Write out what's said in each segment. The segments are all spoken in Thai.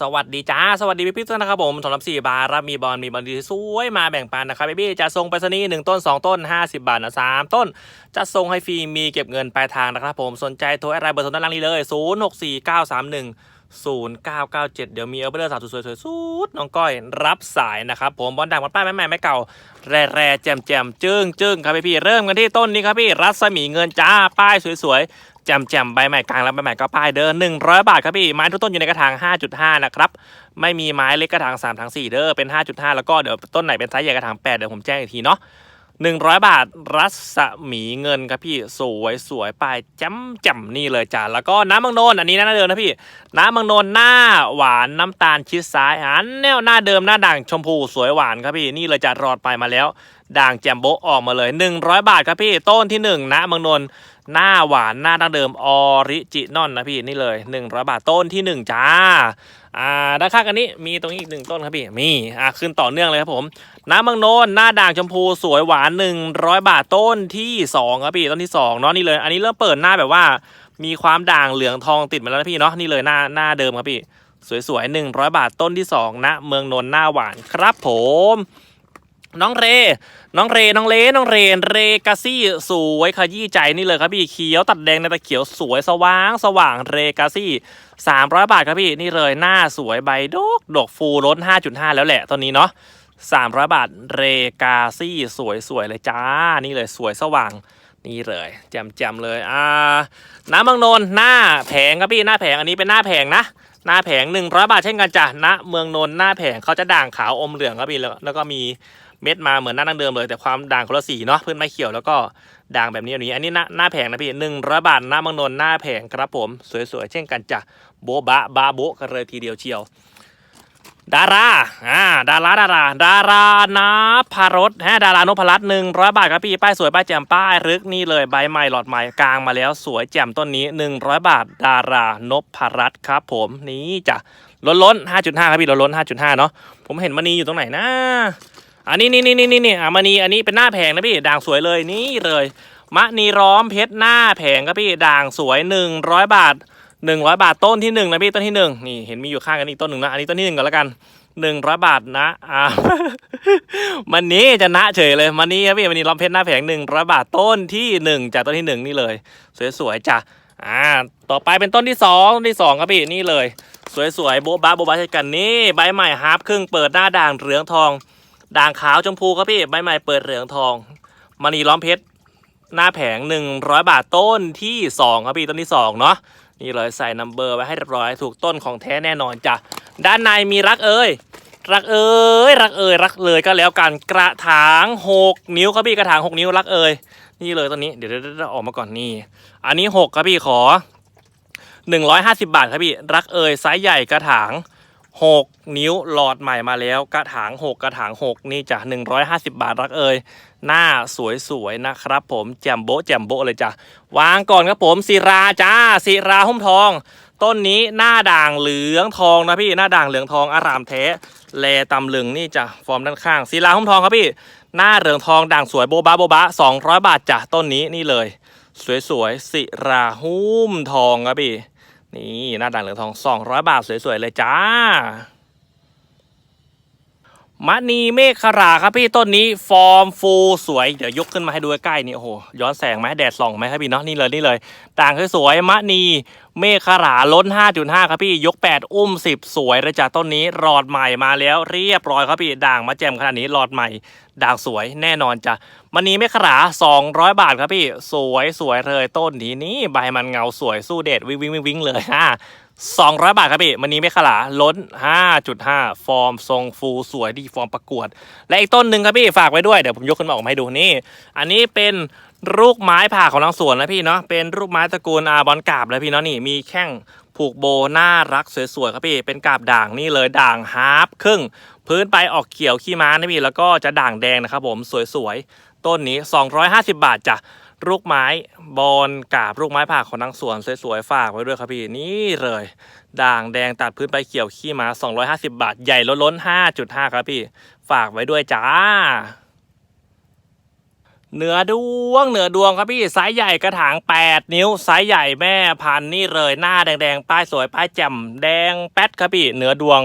สวัสดีจ้า สวัสดีพี่พี่ทุกท่านนะครับผมสำหรับสี่บาทรับมีบอลมีบอลดีสวยมาแบ่งปันนะครับพี่พี่จะส่งไปสนีหนึ่งต้นสองต้นห้าสิบบาทนะสามต้น จะส่งให้ฟรีมีเก็บเงินปลายทางนะครับผมสนใจโทรอะไรเบอร์โทรด้านล่างนี้เลยศูนย์หกสี่ เก้าสามหนึ่งศูนย์เก้าเก้าเจ็ดเดี๋ยวมีเอาไปเลยสาวสวยๆสวยๆสุดน้องก้อยรับสายนะครับผมบอลดังบอลป้ายแม่แม่ไม่เก่า แร่แร่แจมแจมจึ้งจึ้งครับพี่พี่เริ่มกันที่ต้นนี้ครับพี่รัศมีเงินจ้าป้ายสวยๆแจมแจมใบใหม่กลางแล้วใบใหม่ก็ป้ายเดิน100 บาทครับพี่ไม้ทุกต้นอยู่ในกระถาง 5.5 นะครับไม่มีไม้เล็กกระถาง3ถาง4เด้อเป็น 5.5 แล้วก็เดี๋ยวต้นไหนเป็นไซส์ใหญ่กระถาง8เดี๋ยวผมแจ้งอีกทีเนาะ 100 บาทรัศมีเงินครับพี่สวยสวยป้ายแจมแจมนี่เลยจ้าแล้วก็น้ำมังโนนอันนี้น่าเดิมนะพี่ น้ำมังโนนหน้าหวานน้ำตาลชิดซ้ายอันแนวหน้าเดิมหน้าด่างชมพูสวยหวานครับพี่นี่เลยจะรอดไปมาแล้ว ด่างแจมโบออกมาเลย 100 บาทครับพี่ต้นที่1นะเมืองนนหน้าหวานหน้าดั้งเดิมออริจินอลนะพี่นี่เลย 100 บาทต้นที่ 1 จ้า อ่าด้านข้างกันนี้มีตรงนี้อีกหนึ่งต้นครับพี่มีอ่าขึ้นต่อเนื่องเลยครับผม น้ำเมืองนนหน้าด่างชมพูสวยหวาน100บาทต้นที่2ครับพี่ต้นที่2เนาะนี่เลย อันนี้เริ่มเปิดหน้าแบบว่า มีความด่างเหลืองทองติดมาแล้วนะพี่เนาะนี่เลยหน้าหน้าเดิมครับพี่ สวยๆ100บาทต้นที่2ณเมืองนนท์หน้าหวานครับผม น้องเร น้องเร น้องเล น้องเรน เรกาซี่สวยขยี้ใจนี่เลยครับพี่เขียวตัดแดงในตะเขียวสวยสว่างสว่างเรกาซี่300บาทครับพี่นี่เลยหน้าสวยใบดกดกฟูล้น5.5แล้วแหละตอนนี้เนาะ300บาทเรกาซี่สวยสวยเลยจ้า นี่เลยสวยสว่างนี่เลยแจมแจมเลยอ่าน้ำบางนนท์หน้าแผงครับพี่หน้าแผงอันนี้เป็นหน้าแผงนะหน้าแผง100บาทเช่นกันจ้ะณเมืองนนท์หน้าแผงเขาจะด่างขาวอมเหลืองครับพี่แล้วแล้วก็มี เม็ดมาเหมือนหน้าดั้งเดิมเลย แต่ความด่างคนละสีเนาะเพื่อนไม้เขียวแล้วก็ด่างแบบนี้แบบนี้ อันนี้หน้าหน้าแผงนะพี่หนึ่งร้อยบาทหน้าบางนนหน้าแผงครับผม สวยๆเช่นกันจ้ะโบบะบาโบะกันเลยทีเดียวเชียว ดาราอ่าดาราดาราดารานาพารสฮะดารานพรัตหนึ่งร้อยบาทครับพี่ป้ายสวยป้ายแจ่มป้ายรึกนี่เลยใบใหม่หลอดใหม่กลางมาแล้วสวยแจ่มต้นนี้หนึ่งร้อยบาท ดารานพรัตครับ ผมนี่จ้ะล้นล้นห้าจุดห้าครับพี่ล้นล้นห้าจุดห้าเนาะผมเห็นมันนีอยู่ตรงไหนนะ อันนี้นี่นี่นี่นี่นี่อะมณีอันนี้เป็นหน้าแผงนะพี่ด่างสวยเลยนี่เลยมะนีร้อมเพชรหน้าแผงครับพี่ด่างสวยหนึ่งร้อยบาทหนึ่งร้อยบาทต้นที่หนึ่งนะพี่ต้นที่หนึ่งนี่เห็นมีอยู่ข้างกันอีกต้นหนึ่งนะอันนี้ต้นที่หนึ่งก่อนแล้วกันหนึ่งร้อยบาทนะอ่ามันนี้จะนะเฉยเลยมันนี้ครับพี่มันนี้ล้อมเพชรหน้าแผงหนึ่งร้อยบาทต้นที่หนึ่งจากต้นที่หนึ่งนี่เลย สวยๆจ้ะอ่าต่อไปเป็นต้นที่สองต้นที่สองครับพี่นี่เลย สวยๆโบ๊ะบ้าโบ๊ะบ้าใช่กันนี่ใบใหม่ฮาร์ปครึ่งเปิดหน้าด่างเหลืองทอง ด่างขาวชมพูครับพี่ใบใหม่เปิดเหลืองทองมณีล้อมเพชรหน้าแผง 100 บาทต้นที่ 2 ครับพี่ต้นที่ 2 เนาะนี่เลยใส่นัมเบอร์ไว้ให้เรียบร้อยถูกต้นของแท้แน่นอนจ้ะด้านในมีรักเอ้ยรักเอ้ยรักเอ้ยรักเลยก็แล้วกันกระถาง 6 นิ้วครับพี่กระถาง 6 นิ้วรักเอ้ยนี่เลยต้นนี้เดี๋ยวเดี๋ยวเดี๋ยวออกมาก่อนนี่อันนี้ 6 ครับพี่ขอ 150 บาทครับพี่รักเอ้ยไซส์ใหญ่กระถาง 6 นิ้วหลอดใหม่มาแล้ว กระถาง 6 กระถาง 6 นี่จ้ะ150 บาทรักเอ่ยหน้าสวยๆนะครับ ผมแจมโบแจมโบเลยจ้ะวางก่อนครับผมศิราจ้าศิราหุ้มทอง ต้นนี้หน้าด่างเหลืองทองนะพี่หน้าด่างเหลืองทองอารามแท้แลตำลึงนี่จ้ะฟอร์มด้านข้างศิราหุ้มทองครับพี่ หน้าเหลืองทองด่างสวยโบบะโบบะ200 บาทจ้ะต้นนี้นี่เลย สวยๆศิราหุ้มทองครับพี่ นี่หน้าด่างเหลืองทอง 200 บาทสวยๆเลยจ้า มณีเมฆขราครับพี่ต้นนี้ฟอร์มฟูสวยเดี๋ยวยกขึ้นมาให้ดูใกล้ๆนี่โอ้โหย้อนแสงไหมแดดส่องไหมครับพี่เนาะนี่เลยนี่เลยด่างสวยๆมณีเมฆขราล้น 5.5 ครับพี่ยก 8 อุ้ม 10 สวยเลยจ้าต้นนี้หลอดใหม่มาแล้วเรียบร้อยครับพี่ด่างมาแจ่มขนาดนี้หลอดใหม่ ด่างสวยแน่นอนจ้ะมณีเมฆขรา 200 บาทครับพี่ สวยสวยเลยต้นนี้นี่ใบมันเงาสวยสู้เดดวิ่งวิ่งวิ่งวิ่งเลยฮะ 200 บาทครับพี่มันนี้ไม่ขลาล้น 5.5 ฟอร์มทรงฟูสวยดีฟอร์มประกวด และอีกต้นหนึ่งครับพี่ฝากไว้ด้วย เดี๋ยวผมยกขึ้นมาออกมาให้ดูนี่ อันนี้เป็นลูกไม้ผ่าของทางสวนนะพี่เนาะเป็นลูกไม้ตระกูลอาบอนกาบเลยพี่เนาะนี่มีแข้งผูกโบน่ารักสวยๆครับพี่เป็นกาบด่างนี่เลยด่างฮาร์ปครึ่ง พื้นไปออกเขียวขี้ม้านะพี่แล้วก็จะด่างแดงนะครับผมสวยๆต้นนี้ 250 บาทจ้ะ ลูกไม้บอลกาบลูกไม้ผ่าของนางสวนสวยๆฝากไว้ด้วยครับพี่นี่เลย ด่างแดงตัดพื้นไปเขียวขี้ม้า250 บาท ใหญ่ล้นๆ5.5 ครับพี่ ฝากไว้ด้วยจ้าเหนือดวงเหนือดวงครับพี่ไซส์ใหญ่กระถาง 8 นิ้วไซส์ใหญ่แม่พันนี่เลยหน้าแดงๆ ป้ายสวยป้ายแจ่มแดงแป๊ดครับพี่เหนือดวง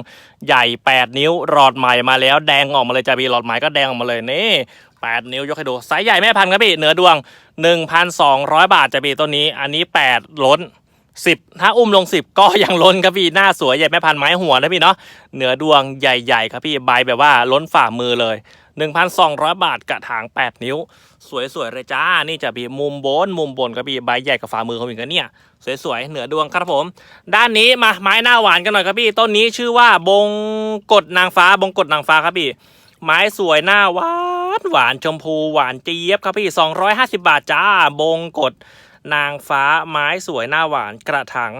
ใหญ่ 8 นิ้วหลอดใหม่มาแล้วแดงออกมาเลยจ้าพี่หลอดใหม่ก็แดงออกมาเลยนี่ 8 นิ้วยกให้ดูไซส์ใหญ่แม่พันธุ์ครับพี่เหนือดวง 1,200 บาทจ้าพี่ต้นนี้ อันนี้ 8 ล้น 10 ถ้าอุ้มลง 10 ก็ยังล้นครับพี่ หน้าสวยใหญ่แม่พันธุ์ไม้หัวนะพี่เนาะเหนือดวงใหญ่ๆครับพี่ใบแบบว่าล้นฝ่ามือเลย 1,200 บาทกระถาง 8 นิ้ว สวยๆเลยจ้า นี่จะมีมุมบน มุมบนก็มีใบใหญ่กับฝ่ามือเขาอีกนะเนี่ยสวยๆ เหนือดวงครับผม ด้านนี้มาไม้หน้าหวานกันหน่อยครับพี่ ต้นนี้ชื่อว่าบงกฎนางฟ้าบงกฎนางฟ้าครับพี่ ไม้สวยหน้าหวานหวานชมพูหวานเจี๊ยบครับพี่ 250 บาทจ้า บงกฎนางฟ้าไม้สวยหน้าหวานกระถาง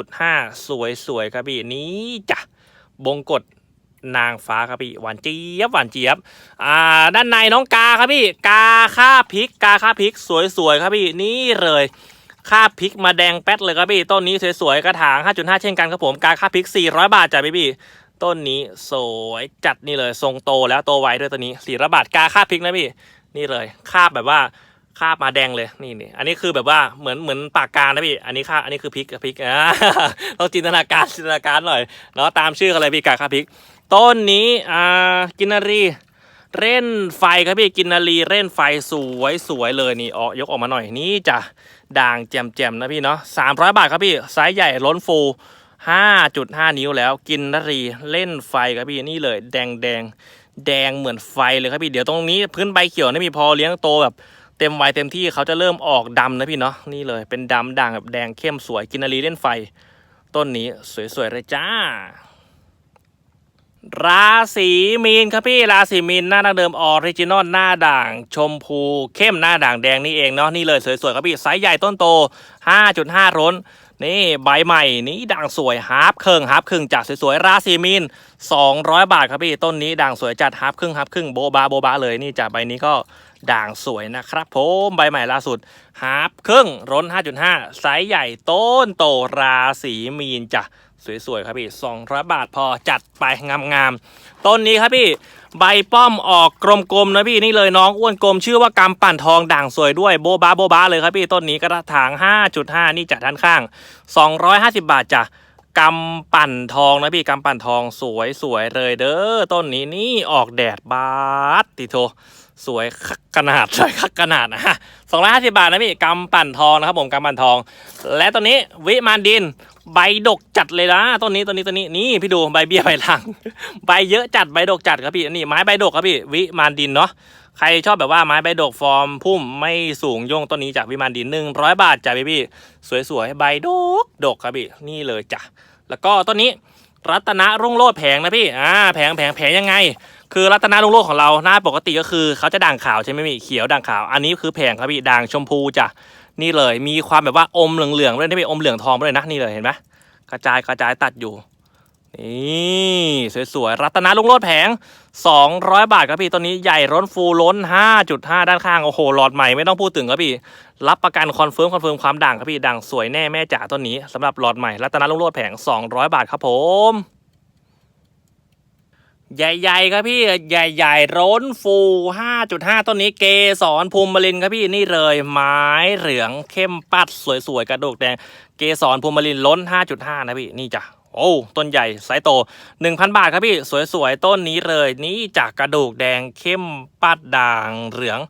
5.5 สวยๆครับพี่นี้จ้ะบงกฎนางฟ้าครับพี่หวานเจี๊ยบหวานเจี๊ยบ อ่า ด้านในน้องกาครับพี่กาค่าพริกกาค่าพริกสวยๆครับพี่นี่เลยค่าพริกมาแดงแป๊ดเลยครับพี่ต้นนี้สวยๆกระถาง 5.5 เช่นกันครับผมกาค่าพริก 400 บาทจ้ะพี่พี่ ต้นนี้สวยจัดนี่เลยทรงโตแล้วโตไวด้วยตัวนี้400บาทกาคาบพริกนะพี่นี่เลยคาบแบบว่าคาบมาแดงเลยนี่นี่อันนี้คือแบบว่าเหมือนเหมือนปากกานะพี่อันนี้ค่าอันนี้คือพริกพริกอ่าต้องจินตนาการจินตนาการหน่อยเนาะตามชื่อกันเลยพี่กาคาบพริก ต้นนี้อ่ากินนารีเร่นไฟครับพี่กินนารีเร่นไฟสวยสวยเลยนี่ออกยกออกมาหน่อยนี่จ้ะด่างแจ่มๆนะพี่เนาะสามร้อยบาทครับพี่ไซส์ใหญ่ล้นฟู ห้าจุดห้านิ้วแล้ว กินนารีเล่นไฟครับพี่นี่เลยแดงแดงแดงเหมือนไฟเลยครับพี่เดี๋ยวตรงนี้พื้นใบเขียวนี่มีพอเลี้ยงโตแบบเต็มวัยเต็มที่เขาจะเริ่มออกดำนะพี่เนาะนี่เลยเป็นดำด่างแบบแดงเข้มสวยกินนารีเล่นไฟ ต้นนี้สวยๆเลยจ้า ราศีมีนครับพี่ราศีมีนหน้าดังเดิมออริจินอลหน้าด่าง ชมพูเข้มหน้าด่างแดงนี่เองเนาะนี่เลยสวยๆครับพี่ไซส์ใหญ่ต้นโต 5.5ร้น นี่ใบใหม่นี่ด่างสวยฮาร์ปครึ่งฮาร์ปครึ่งจากสวยๆราศีมีน200 บาทครับพี่ต้นนี้ด่างสวยจัดฮาร์ปครึ่งฮาร์ปครึ่งโบบาโบบาเลยนี่จากใบนี้ก็ด่างสวยนะครับผมใบใหม่ล่าสุดฮาร์ปครึ่งร้น 5.5 ไซส์ใหญ่ต้นโตราศีมีนจ้ะสวยๆครับพี่200 บาทพอจัดไปงามๆต้นนี้ครับพี่ ใบป้อมออกกลมๆนะพี่นี่เลยน้องอ้วนกลมชื่อว่ากำปั่นทองด่างสวยด้วยโบบาโบบาเลยครับพี่ต้นนี้กระถาง 5.5 นี่จัดด้านข้าง 250 บาทจ้ะกำปั่นทองนะพี่กำปั่นทองสวยๆเลยเด้อต้นนี้นี่ออกแดดบาสติโท สวยคักขนาดสวยคักขนาดนะฮะสองร้อยห้าสิบาทนะพี่กำปั่นทองนะครับผมกำปั่นทอง และตัวนี้วิมานดิน ใบดกจัดเลยนะต้นนี้ต้นนี้ต้นนี้นี่พี่ดูใบเบี้ยใบลัง ใบเยอะจัดใบดกจัดครับพี่นี่ไม้ใบดกครับพี่วิมานดินเนาะใครชอบแบบว่าไม้ใบดกฟอร์มพุ่มไม่สูงโยงต้นนี้จากวิมานดินหนึ่งร้อยบาทจ้ะพี่พี่สวยๆใบดกดกครับพี่นี่เลยจ้ะแล้วก็ต้นนี้รัตนะรุ่งโรจน์แผงนะพี่อ่าแผงแผงแผงยังไง คือรัตนาลุงโลกของเราหน้าปกติก็คือเขาจะด่างขาวใช่ไหมพี่เขียวด่างขาว อันนี้คือแผงครับพี่ด่างชมพูจ้ะนี่เลยมีความแบบว่าอมเหลืองๆด้วยนะพี่อมเหลืองทองด้วยนะนี่เลยเห็นไหมกระจายกระจายตัดอยู่นี่สวยๆรัตนาลุงโลดแผง 200 บาทครับพี่ตัวนี้ใหญ่ร้นฟูล้น 5.5 ด้านข้าง โอ้โหหลอดใหม่ไม่ต้องพูดถึงครับพี่ รับประกันคอนเฟิร์มคอนเฟิร์มความด่างครับพี่ด่างสวยแน่แม่จ๋าต้นนี้สำหรับหลอดใหม่รัตนาลุงโลดแผง 200 บาทครับผม ใหญ่ๆครับพี่ใหญ่ๆร้นฟู 5.5 ต้นนี้เกสรภูมิบรินครับพี่นี่เลยไม้เหลืองเข้มปัดสวยๆกระดูกแดงเกสรภูมิบรินล้น 5.5 นะพี่นี่จ้ะโอ้ต้นใหญ่ไซส์โต 1,000 บาทครับพี่ สวยๆ ต้นนี้เลยนี่จากกระดูกแดงเข้มปัดด่างเหลือง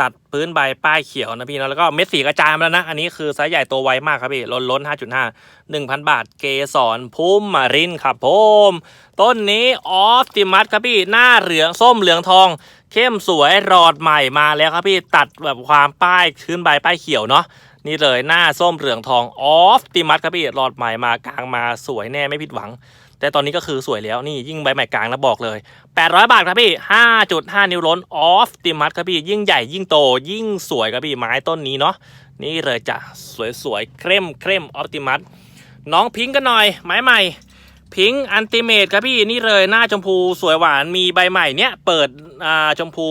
ตัดพื้นใบป้ายเขียวนะพี่เนาะแล้วก็เม็ดสีกระจายมาแล้วนะ อันนี้คือไซส์ใหญ่ตัวไวมากครับพี่ล้นล้น5.5 1,000 บาทเกสรพุ่มมารินครับผมต้นนี้ออฟติมัสครับพี่หน้าเหลืองส้มเหลืองทอง เข้มสวยรอดใหม่มาแล้วครับพี่ตัดแบบความป้ายขึ้นใบป้ายเขียวเนาะ นี่เลยหน้าส้มเหลืองทองออฟติมัสครับพี่รอดใหม่มากลางมาสวยแน่ไม่ผิดหวัง แต่ตอนนี้ก็คือสวยแล้วนี่ยิ่งใบใหม่กลางนะบอกเลย 800 บาทครับพี่ 5.5 นิ้วล้นออฟติมัสครับพี่ยิ่งใหญ่ยิ่งโต ยิ่งสวยครับพี่ไม้ต้นนี้เนาะนี่เลยจ้ะสวยๆ เข้มเข้มออฟติมัสน้องพิงค์กันหน่อยไม้ใหม่พิงค์อันติเมตครับพี่นี่เลยหน้าชมพูสวยหวานมีใบใหม่เนี้ยเปิดอ่าชมพู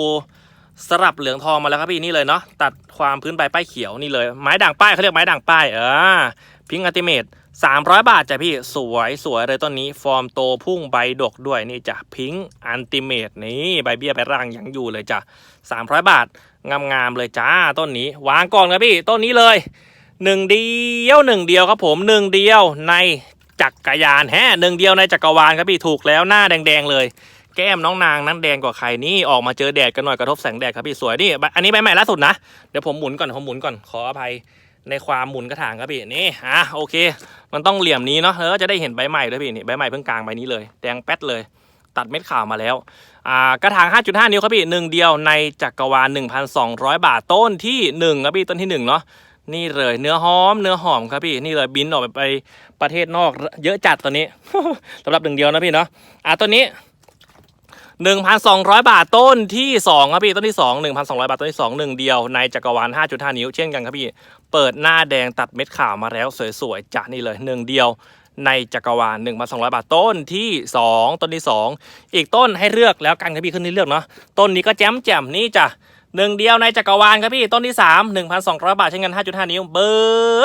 สลับเหลืองทองมาแล้วครับพี่นี่เลยเนาะตัดความพื้นใบป้ายเขียวนี่เลยไม้ด่างป้ายเขาเรียกไม้ด่างป้ายเออพิงอันติเมต300บาทจ้ะพี่สวยสวยเลยต้นนี้ ฟอร์มโตพุ่งใบดกด้วยนี่จ้ะพิงอันติเมตนี่ใบเบี้ยใบร่างยังอยู่เลยจ้ะ300บาทงามๆเลยจ้าต้นนี้ วางก่อนครับพี่ต้นนี้เลยหนึ่งเดียวหนึ่งเดียวครับผมหนึ่งเดียวในจักรยานแฮหนึ่งเดียวในจักรวาลครับพี่ถูกแล้วหน้าแดงๆเลย แก้มน้องนางนั้นแดงกว่าใครนี่ออกมาเจอแดดกันหน่อยกระทบแสงแดดครับพี่สวยนี่อันนี้ใบใหม่ล่าสุดนะเดี๋ยวผมหมุนก่อนผมหมุนก่อนขออภัยในความหมุนกระถางครับพี่นี่อะโอเค มันต้องเหลี่ยมนี้เนาะเออจะได้เห็นใบใหม่ด้วยพี่นี่ใบใหม่เพิ่งกลางใบนี้เลยแดงแป๊ดเลย ตัดเม็ดขาวมาแล้วอ่ากระถาง 5.5 นิ้วครับพี่หนึ่งเดียวในจักรวาล 1,200 บาทต้นที่หนึ่งครับพี่ต้นที่หนึ่งเนาะนี่เลยเนื้อหอมเนื้อหอมครับพี่นี่เลยบินออกไปไปประเทศนอกเยอะจัดตอนนี้สำหรับหนึ่งเดียวนะพี่เนาะอะต้นนี้ 1,200 บาทต้นที่2ครับพี่ต้นที่ 2 1,200 บาทต้นที่2หนึ่งเดียวในจักรวาล 5.5 นิ้วเช่นกันครับพี่ เปิดหน้าแดงตัดเม็ดขาวมาแล้วสวยๆจ้ะนี่เลยหนึ่งเดียวในจักรวาล1,200 บาทต้นที่ 2 ต้นที่ 2 อีกต้นให้เลือกแล้วกันครับพี่ขึ้นที่เลือกเนาะต้นนี้ก็แจ่มแจ่มนี่จ้ะ หนึ่งเดียวในจักรวาลครับพี่ต้นที่3 1,200บาทเช่นกัน5.5นิ้วเบ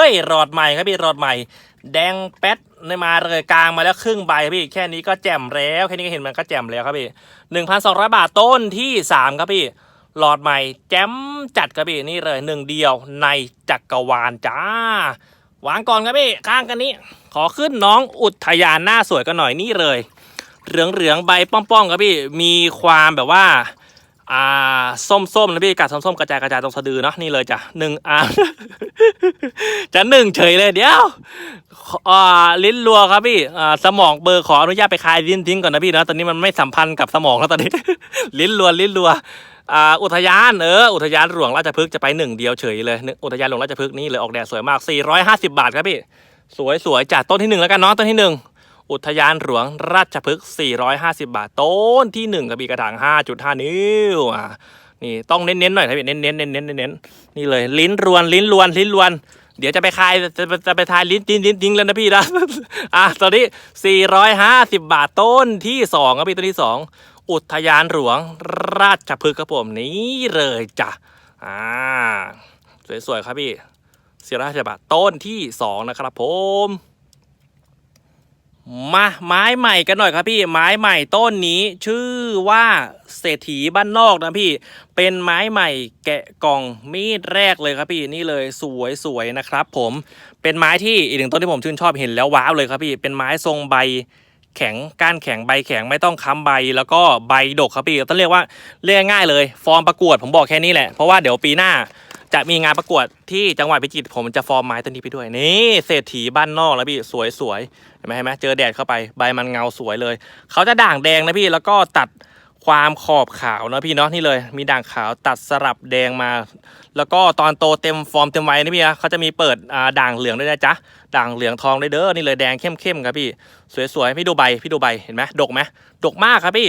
ยหลอดใหม่ครับพี่หลอดใหม่ แดงแป๊ดในมาเลยกลางมาแล้วครึ่งใบครับพี่ แค่นี้ก็แจ่มแล้วแค่นี้ก็เห็นมันก็แจ่มแล้วครับพี่1,200บาทต้นที่3ครับพี่หลอดใหม่ แจ่มจัดครับพี่นี่เลยหนึ่งเดียวในจักรวาลจ้าวางก่อนครับพี่ข้างกันนี้ ขอขึ้นน้องอุทยานหน้าสวยกันหน่อยนี่เลยเหลืองเหลืองๆใบป้อมๆครับพี่มีความแบบว่า อ่าส้มๆนะพี่กัดส้มๆกระจายกระจายตรงสะดือเนาะนี่เลยจ้ะหนึ่งอ่าจะหนึ่งเฉยเลยเดี๋ยวอ่าลิ้นรัวครับพี่อ่าสมองเบอร์ขออนุญาตไปคลายลิ้นทิ้งก่อนนะพี่นะตอนนี้มันไม่สัมพันธ์กับสมองแล้วตอนนี้ ลิ้นรัวลิ้นรัวอ่าอุทยานเอออุทยานหลวงราชพฤกษ์จะไปหนึ่งเดียวเฉยเลยอุทยานหลวงราชพฤกษ์นี่เลยออกแดดสวยมาก450 บาทครับพี่ สวยสวยจัดต้นที่หนึ่งแล้วกันเนาะต้นที่หนึ่ง อุทยานหลวงราชพฤกษ์ 450 บาท ต้นที่หนึ่งครับพี่กระถาง 5.5 นิ้วอ่านี่ต้องเน้นๆหน่อยครับพี่เน้นๆเน้นๆเน้นๆเน้นๆนี่เลย ลิ้นรวน ลิ้นรวน ลิ้นรวน เดี๋ยวจะไปคายจะจะไปทายลิ้นจิ้นลิ้นจิ้งแล้วนะพี่นะอะตอนนี้ 450 บาทต้นที่2ครับพี่ต้นที่ 2 อุทยานหลวงราชพฤกษ์ครับผมนี่เลยจ้ะอ่าสวยๆครับพี่450บาทต้นที่ 2 นะครับผม มาไม้ใหม่กันหน่อยครับพี่ไม้ใหม่ต้นนี้ชื่อว่าเศรษฐีบ้านนอกนะพี่ เป็นไม้ใหม่แกะกล่องมีดแรกเลยครับพี่นี่เลยสวยสวยนะครับ ผมเป็นไม้ที่อีกหนึ่งต้นที่ผมชื่นชอบเห็นแล้วว้าวเลยครับพี่ เป็นไม้ทรงใบแข็งก้านแข็งใบแข็งไม่ต้องค้ำใบแล้วก็ใบดกครับพี่ต้องเรียกว่าเรียกง่ายเลย ฟอร์มประกวดผมบอกแค่นี้แหละเพราะว่าเดี๋ยวปีหน้า จะมีงานประกวดที่จังหวัดพิจิตรผมจะฟอร์มไม้ต้นนี้ไปด้วยนี่เศรษฐีบ้านนอกแล้วพี่สวยสวยๆเห็นไหมเห็นไหมเจอแดดเข้าไปใบมันเงาสวยเลยเขาจะด่างแดงนะพี่แล้วก็ตัดความขอบขาวนะพี่เนาะนี่เลย มีด่างขาวตัดสลับแดงมา แล้วก็ตอนโตเต็มฟอร์มเต็มวัยนะพี่นะเขาจะมีเปิดด่างเหลืองด้วยนะจ๊ะด่างเหลืองทองด้วยเด้อนี่เลยแดงเข้มๆครับพี่ สวยๆพี่ดูใบพี่ดูใบเห็นไหมดกไหมดกมากครับพี่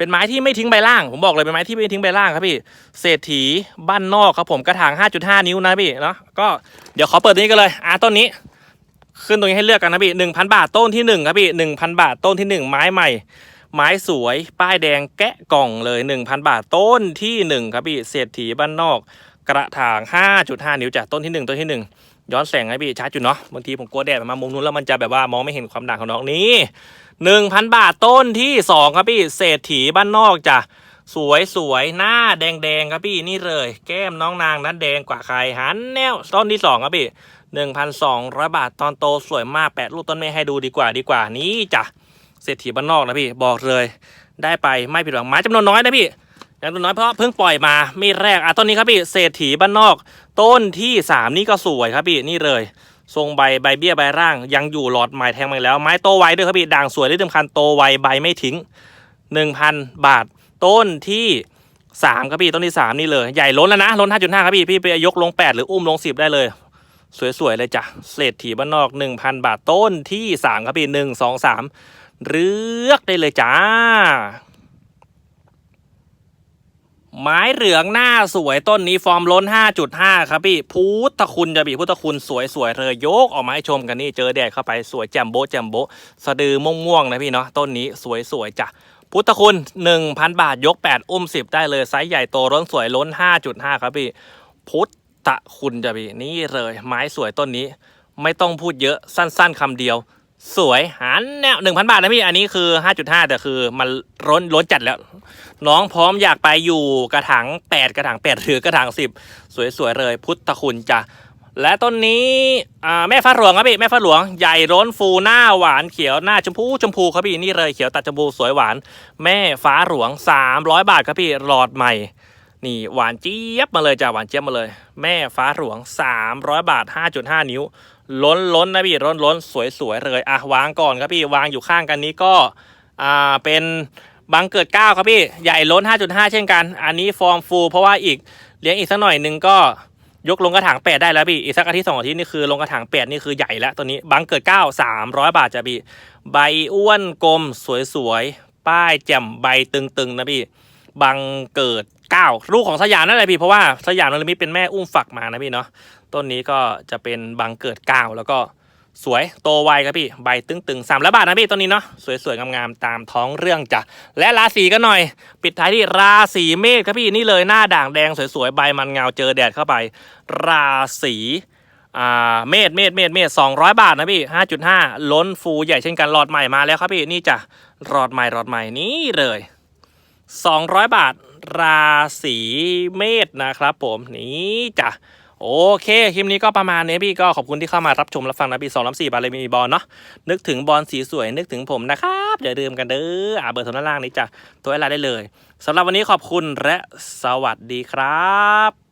เป็นไม้ที่ไม่ทิ้งใบล่าง ผมบอกเลยเป็นไม้ที่ไม่ทิ้งใบล่างครับพี่ เศรษฐีบ้านนอกครับผมกระถาง 5.5 นิ้วนะพี่เนาะก็เดี๋ยวขอเปิดตัวนี้กันเลยอ่าต้นนี้ ขึ้นตรงนี้ให้เลือกกันนะพี่1,000บาทต้นที่1ครับพี่1,000บาทต้นที่1ไม้ใหม่ ไม้สวย ป้ายแดงแกะกล่องเลย1,000บาทต้นที่1ครับพี่เศรษฐีบ้านนอก กระถาง 5.5 นิ้วจากต้นที่1ต้นที่1 ย้อนแสงให้พี่ชัดอยู่เนาะบางทีผมกลัวแดดมันมามุมนู้นแล้วมันจะแบบว่ามองไม่เห็นความด่างของน้องนี้1,000บาทต้นที่2ครับพี่เศรษฐีบ้านนอกจ้ะสวยสวยหน้าแดงแดงครับพี่นี่เลย แก้มน้องนางนั้นแดงกว่าใครหันแนวต้นที่2ครับพี่1,200บาทตอนโตสวยมากแปะลูกต้นไม้ให้ดูดีกว่าดีกว่านี้จ้ะเศรษฐีบ้านนอกนะพี่บอกเลย ได้ไปไม่ผิดหวังไม้จำนวนน้อยนะพี่ จำนวนน้อยเพราะเพิ่งปล่อยมามีดแรกอะต้นนี้ครับพี่เศรษฐีบ้านนอก ต้นที่3นี่ก็สวยครับพี่นี่เลย ทรงใบใบเบี้ยใบร่าง ยังอยู่หลอดใหม่แทงมาแล้วไม้โตไวด้วยครับพี่ด่างสวยที่สำคัญโตไวใบไม่ทิ้ง1,000บาท ต้นที่3ครับพี่ต้นที่3นี่เลยใหญ่ล้นแล้วนะล้น5.5ครับพี่พี่ไปยกลง8หรืออุ้มลง10ได้เลย สวยๆเลยจ้ะเศรษฐีบ้านนอก1,000บาทต้นที่3ครับพี่1 2 3เลือกได้เลยจ้า ไม้เหลืองหน้าสวยต้นนี้ฟอร์มล้น 5.5 ครับพี่พุทธคุณจะบีพุทธคุณสวยๆเลยยกออกมาให้ชมกันนี่เจอแดดเข้าไปสวยแจ่มโบแจ่มโบสะดือม่วงๆนะพี่เนาะต้นนี้สวยๆจ้ะพุทธคุณ 1,000 บาทยก 8 อุ้ม 10 ได้เลยไซส์ใหญ่โตร้นสวยล้น 5.5 ครับพี่ พุทธคุณจะพี่นี่เลยไม้สวยต้นนี้ ไม่ต้องพูดเยอะสั้น ๆคำเดียว สวยหันแนวหนึ่งพันบาทนะพี่ อันนี้คือห้าจุดห้าแต่คือมันล้นล้นจัดแล้ว น้องพร้อมอยากไปอยู่กระถางแปดกระถางแปดหรือกระถางสิบสวยๆเลย พุทธคุณจ้ะและต้นนี้แม่ฟ้าหลวงครับพี่แม่ฟ้าหลวงใหญ่ร้นฟูหน้าหวานเขียวหน้าชมพูชมพูครับพี่นี่เลยเขียวตัดชมพูสวยหวาน แม่ฟ้าหลวง 300 บาทครับพี่หลอดใหม่ นี่หวานเจี๊ยบมาเลยจ้ะหวานเจี๊ยบมาเลย แม่ฟ้าหลวง 300 บาท 5.5 นิ้ว ล้นล้นนะพี่ล้นล้นสวยสวยเลยอะวางก่อนครับพี่วางอยู่ข้างกันนี้ก็อ่าเป็น บังเกิดเก้าครับพี่ใหญ่ล้น 5.5 เช่นกัน อันนี้ฟอร์มฟูลเพราะว่าอีกเลี้ยงอีกสักหน่อยหนึงก็ยกลงกระถางแปดได้แล้วพี่อีกสักอาทิตย์สองอาทิตย์นี่คือลงกระถางแปดนี่คือใหญ่แล้วตัวนี้บังเกิดเก้า300บาทจ้ะพี่ใบอ้วนกลมสวยๆป้ายแจ่มใบตึงๆนะพี่บังเกิดเก้าลูกของสยามนั่นแหละพี่เพราะว่าสยามนรมิตเป็นแม่อุ้มฝักมานะพี่เนาะต้นนี้ก็จะเป็นบังเกิดเก้าแล้วก็ สวยโตไวครับพี่ใบตึงๆสามร้อยบาทนะพี่ต้นนี้เนาะสวยๆงามๆตามท้องเรื่องจ้ะและราศีกันหน่อย ปิดท้ายที่ราศีเมษครับพี่นี่เลยหน้าด่างแดงสวยๆใบมันเงาเจอแดดเข้าไป ราศีอ่าเมษเมษเมษเมษสองร้อยบาทนะพี่ห้าจุดห้าล้นฟูใหญ่เช่นกันหลอดใหม่มาแล้วครับพี่นี่จ้ะหลอดใหม่หลอดใหม่นี่เลย200บาท ราศีเมษนะครับผมนี่จ้ะ โอเค คลิปนี้ก็ประมาณนี้พี่ก็ขอบคุณที่เข้ามารับชมรับฟังนะพี่สองรับสี่บาเลยมีบอลเนาะนึกถึงบอลสีสวยนึกถึงผมนะครับอย่าลืมกันเด้ออ่าเบอร์โทรด้านล่างนี้จ้ะตัวอะไรได้เลยสำหรับวันนี้ขอบคุณและสวัสดีครับ